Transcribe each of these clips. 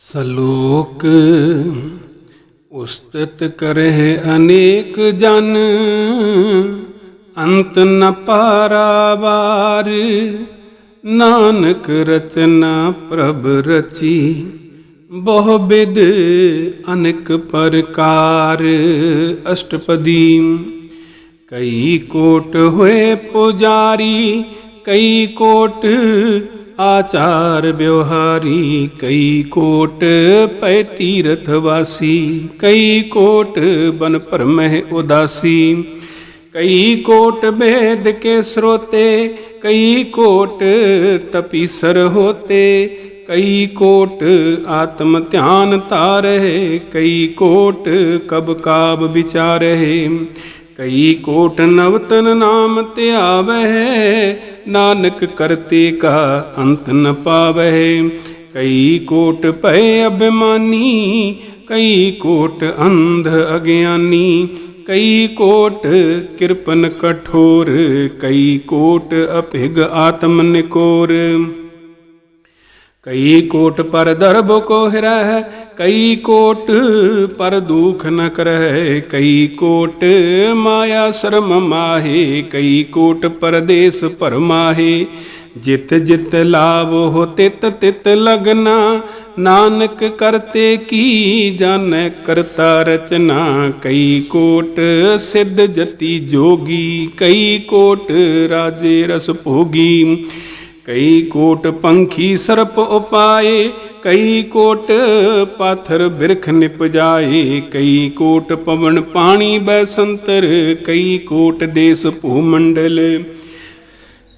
ਸਲੋਕ, ਉਸਤਤ ਕਰਹਿ ਅਨੇਕ ਜਨ, ਅੰਤ ਨ ਪਾਰਾਵਾਰ, ਨਾਨਕ ਰਚਨਾ ਪ੍ਰਭ ਰਚੀ, ਬਹੁ ਬਿਦ ਅਨੇਕ ਪ੍ਰਕਾਰ, ਅਸ਼ਟਪਦੀ, ਕਈ ਕੋਟ ਹੋਏ ਪੁਜਾਰੀ, ਕਈ ਕੋਟ ਆਚਾਰ ਵਿਵਹਾਰੀ, ਕਈ ਕੋਟ ਪੈ ਤੀਰਥ ਵਾਸੀ, ਕਈ ਕੋਟ ਬਨ ਭਰਮਹਿ ਉਦਾਸੀ, ਕਈ ਕੋਟ ਬੇਦ ਕੇ ਸਰੋਤੇ, ਕਈ ਕੋਟ ਤਪੀਸਰ ਹੋਤੇ, ਕਈ ਕੋਟ ਆਤਮ ਧਿਆਨ ਤਾਰੇ ਕਈ ਕੋਟ ਕਬ ਕਾਬ ਵਿਚਾਰਹਿ, ਕਈ ਕੋਟ ਨਵਤਨ ਨਾਮ ਧਿਆਵਹਿ ਨਾਨਕ ਕਰਤੇ ਕਾ ਅੰਤ ਨ ਪਾਵਹਿ। ਕਈ ਕੋਟ ਭੈ ਅਭਿਮਾਨੀ, ਕਈ ਕੋਟ ਅੰਧ ਅਗਿਆਨੀ। ਕਈ ਕੋਟ ਕਿਰਪਨ ਕਠੋਰ, ਕਈ ਕੋਟ ਅਭਿਗ ਆਤਮ ਨਿਕੋਰ। ਕਈ ਕੋਟ ਪਰ ਦਰਬ ਕੋ ਹਿਰਹਿ ਕਈ ਕੋਟ ਪਰ ਦੁਖ ਨ ਕਰਹਿ, ਕਈ ਕੋਟ ਮਾਇਆ ਸ਼ਰਮ ਮਾਹੇ, ਕਈ ਕੋਟ ਪਰਦੇਸ ਪਰਮਾਹੇ ਜਿਤ ਜਿਤ ਲਾਭ ਹੋ ਤਿਤ ਤਿਤ ਲਗਨਾ, ਨਾਨਕ ਕਰਤੇ ਕੀ ਜਾਣੈ ਕਰਤਾ ਰਚਨਾ। ਕਈ ਕੋਟ ਸਿੱਧ ਜਤੀ ਜੋਗੀ, ਕਈ ਕੋਟ ਰਾਜੇ ਰਸ ਭੋਗੀ। ਕਈ ਕੋਟ ਪੰਖੀ ਸਰਪ ਉਪਾਏ, ਕਈ ਕੋਟ ਪਾਥਰ ਬਿਰਖ ਨਿਪਜਾਏ ਕਈ ਕੋਟ ਪਵਨ ਪਾਣੀ ਬੈਸੰਤਰ, ਕਈ ਕੋਟ ਦੇਸ ਭੂ ਮੰਡਲ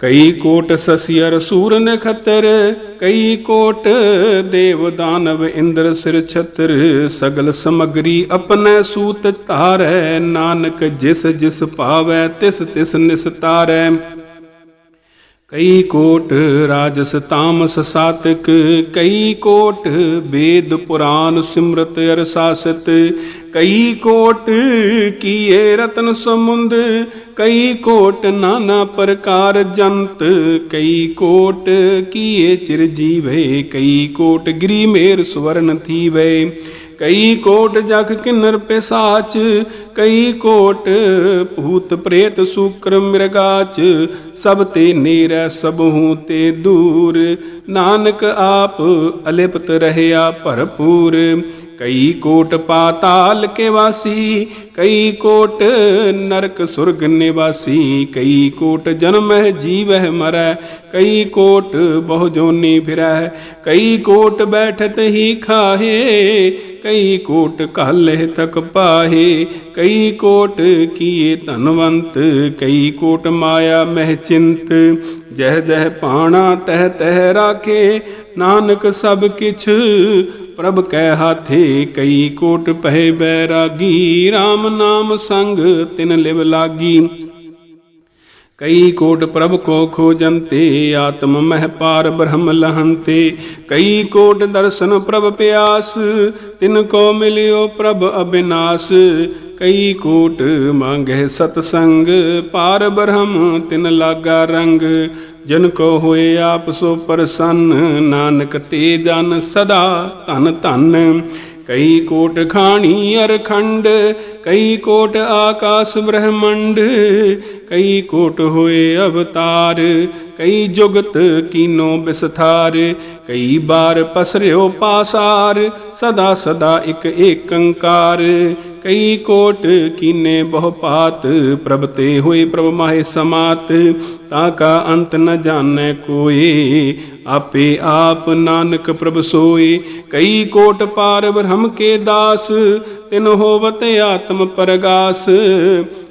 ਕਈ ਕੋਟ ਸਸਿਅਰ ਸੂਰ ਨਖਤਰ, ਕਈ ਕੋਟ ਦੇਵ ਦਾਨਵ ਇੰਦਰ ਸਿਰ ਛਤਰ, ਸਗਲ ਸਮਗਰੀ ਆਪਣੈ ਸੂਤ ਧਾਰੈ, ਨਾਨਕ ਜਿਸ ਜਿਸ ਭਾਵੈ ਤਿਸ ਤਿਸ ਨਿਸਤਾਰੈ। ਕਈ ਕੋਟ ਰਾਜਸ ਤਾਮਸ ਸਾਤਕ, ਕਈ ਕੋਟ ਵੇਦ ਪੁਰਾਨ ਸਿਮਰਤ ਅਰਸਾਸਤ, ਕਈ ਕੋਟ ਕੀਏ ਰਤਨ ਸਮੁੰਦ, ਕਈ ਕੋਟ ਨਾਨਾ ਪ੍ਰਕਾਰ ਜੰਤ, ਕਈ ਕੋਟ ਕੀਏ ਚਿਰ ਜੀਵੇ, ਕਈ ਕੋਟ ਗਰੀ ਮੇਰ ਸਵਰਨ ਥੀਵੇ। ਕਈ ਕੋਟ ਜਖ ਕਿੰਨਰ ਪਿਸਾਚ, ਕਈ ਕੋਟ ਭੂਤ ਪ੍ਰੇਤ ਸੂਕਰ ਮਿਰਗਾਚ ਸਭ ਤੇ ਨੀਰੈ, ਸਭੂ ਤੇ ਦੂਰ। ਨਾਨਕ ਆਪ ਅਲਿਪਤ ਰਹਿਆ ਭਰਪੂਰ। ਕਈ ਕੋਟ ਪਾਤਾਲ ਕੇ ਵਾਸੀ, ਕਈ ਕੋਟ ਨਰਕ ਸੁਰਗ ਨਿਵਾਸੀ, ਕਈ ਕੋਟ ਜਨਮਹਿ ਜੀਵਹਿ ਮਰੈ, ਕਈ ਕੋਟ ਬਹੁ ਜੋਨੀ ਫਿਰੈ, ਕਈ ਕੋਟ ਬੈਠਤ ਹੀ ਖਾਹੇ, ਕਈ ਕੋਟ ਕਾਲੇ ਤਕ ਪਾਹੇ, ਕਈ ਕੋਟ ਕੀਏ ਧਨਵੰਤ, ਕਈ ਕੋਟ ਮਾਇਆ ਮਹਿ ਚਿੰਤ, ਜਹ ਜਹ ਪਾਣਾ ਤਹ ਤਹ ਰਾਖੇ, ਨਾਨਕ ਸਭ ਕਿਛ ਪ੍ਰਭ ਕੈ ਹਾਥੇ ਕਈ ਕੋਟ ਪਹਿ ਬੈਰਾਗੀ RAM ਨਾਮ ਸੰਗ ਤਿਨ ਲਿਵ ਲਾਗੀ। ਕਈ ਕੋਟ ਪ੍ਰਭ ਕੋ ਖੋਜੰਤੇ, ਆਤਮ ਮਹਿ ਪਾਰ ਬ੍ਰਹਮ ਲਹੰਤੇ। ਕਈ ਕੋਟ ਦਰਸ਼ਨ ਪ੍ਰਭ ਪਿਆਸ, ਤਿਨ ਕੋ ਮਿਲਿਓ ਪ੍ਰਭ ਅਬਿਨਾਸ਼। ਕਈ ਕੋਟ ਮੰਗਹਿ ਸਤ ਸੰਗ ਪਾਰ ਬ੍ਰਹਮ ਤਿਨ ਲਾਗਾ ਰੰਗ। ਜਨ ਕੋ ਹੋਏ ਆਪ ਸੋ ਪ੍ਰਸੰਨ, ਨਾਨਕ ਤੇ ਜਨ ਸਦਾ ਧਨ ਧਨ। ਕਈ ਕੋਟ ਖਾਣੀ ਅਰਖੰਡ, ਕਈ ਕੋਟ ਆਕਾਸ ਬ੍ਰਹਮੰਡ। ਕਈ ਕੋਟ ਹੋਏ ਅਵਤਾਰ, ਕਈ ਜੁਗਤ ਕੀਨੋ ਵਿਸਥਾਰ ਕਈ ਬਾਰ ਪਸਰਿਓ ਪਾਸਾਰ, ਸਦਾ ਸਦਾ ਇਕ ਏਕੰਕਾਰ। ਕਈ ਕੋਟ ਕੀਨੇ ਬਹੁ ਪਾਤ, ਪ੍ਰਭ ਤੇ ਹੋਏ ਪ੍ਰਭ ਮਾਹੇ ਸਮਾਤ। ਤਾਂ ਕਾ ਅੰਤ ਨ ਜਾਣੈ ਕੋਏ ਆਪੇ ਆਪ ਨਾਨਕ ਪ੍ਰਭ ਸੋਏ। ਕਈ ਕੋਟ ਪਾਰ ਬ੍ਰਹਮ ਕੇ ਦਾਸ, ਤਿਨ ਹੋਵਤ ਆਤਮ ਪਰਗਾਸ।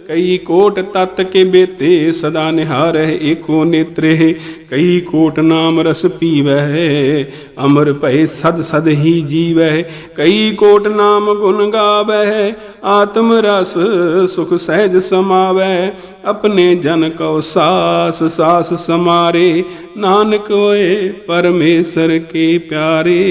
ਕਈ ਕੋਟ ਤਤ ਕੇ ਬੇਤੇ, ਸਦਾ ਨਿਹਾਰਹਿ ਏਕੋ ਨੇਤਰੇ। ਕਈ ਕੋਟ ਨਾਮ ਰਸ ਪੀਵੈ, ਅਮਰ ਭਏ ਸਦ ਸਦ ਹੀ ਜੀਵੈ। ਕਈ ਕੋਟ ਨਾਮ ਗੁਣ ਗਾਵੈ, ਆਤਮ ਰਸ ਸੁਖ ਸਹਿਜ ਸਮਾਵੈ। ਆਪਣੇ ਜਨ ਕਉ ਸਾਸ ਸਾਸ ਸਮਾਰੇ। ਨਾਨਕ ਹੋਏ ਪਰਮੇਸ਼ਰ ਕੇ ਪਿਆਰੇ।